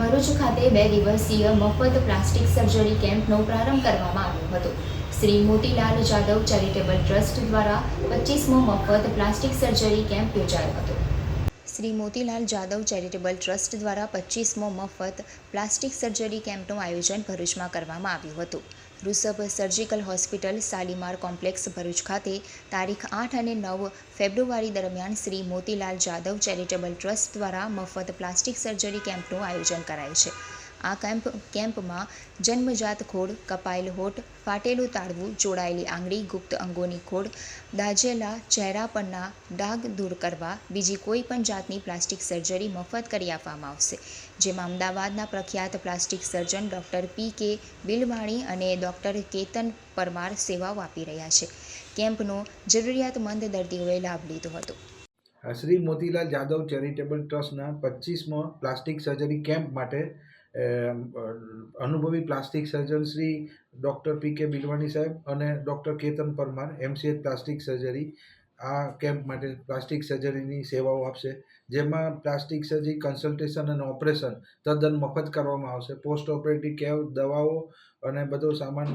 ભરૂચ ખાતે બે દિવસીય મફત પ્લાસ્ટિક સર્જરી કેમ્પનો પ્રારંભ કરવામાં આવ્યો હતો. શ્રી મોતીલાલ જાદવ ચેરિટેબલ ટ્રસ્ટ દ્વારા પચીસમો મફત પ્લાસ્ટિક સર્જરી કેમ્પ યોજાયો હતો. શ્રી મોતીલાલ જાદવ ચેરિટેબલ ટ્રસ્ટ દ્વારા પચીસમો મફત પ્લાસ્ટિક સર્જરી કેમ્પનું આયોજન ભરૂચમાં કરવામાં આવ્યું હતું. Rishabh surgical hospital Shalimar complex, Bharuch ખાતે તારીખ આઠ અને નવ ફેબ્રુઆરી દરમિયાન શ્રી મોતીલાલ જાદવ ચેરિટેબલ ટ્રસ્ટ દ્વારા મફત પ્લાસ્ટિક સર્જરી કેમ્પનું આયોજન કરાયું છે. આ કેમ્પ, કેમ્પમાં જન્મજાત ખોડ કપાયેલ હોઠ, ફાટેલું તાળવું જોડાયેલી આંગળી, ગુપ્ત અંગોની ખોડ દાઝેલા ચહેરા પરના ડાઘ દૂર કરવા, બીજી કોઈ પણ જાતની પ્લાસ્ટિક સર્જરી મફત કરી આપવામાં આવશે. જેમાં અમદાવાદના પ્રખ્યાત પ્લાસ્ટિક સર્જન ડૉક્ટર પી કે બિલવાણી અને ડૉક્ટર કેતન પરમાર સેવાઓ આપી રહ્યા છે. કેમ્પનો જરૂરિયાતમંદ દર્દીઓએ લાભ લીધો હતો. શ્રી મોતીલાલ જાદવ ચેરિટેબલ ટ્રસ્ટના પચીસમો પ્લાસ્ટિક સર્જરી કેમ્પ માટે અનુભવી plastic surgeon Shri doctor P K Bilwani Saheb અને doctor Ketan Parmar, MCh plastic surgery, આ કેમ્પ માટે પ્લાસ્ટિક સર્જરીની સેવાઓ આપશે, જેમાં પ્લાસ્ટિક સર્જરી, કન્સલ્ટેશન અને ઓપરેશન તદ્દન મફત કરવામાં આવશે. પોસ્ટ ઓપરેટિવ કેર, દવાઓ અને બધો સામાન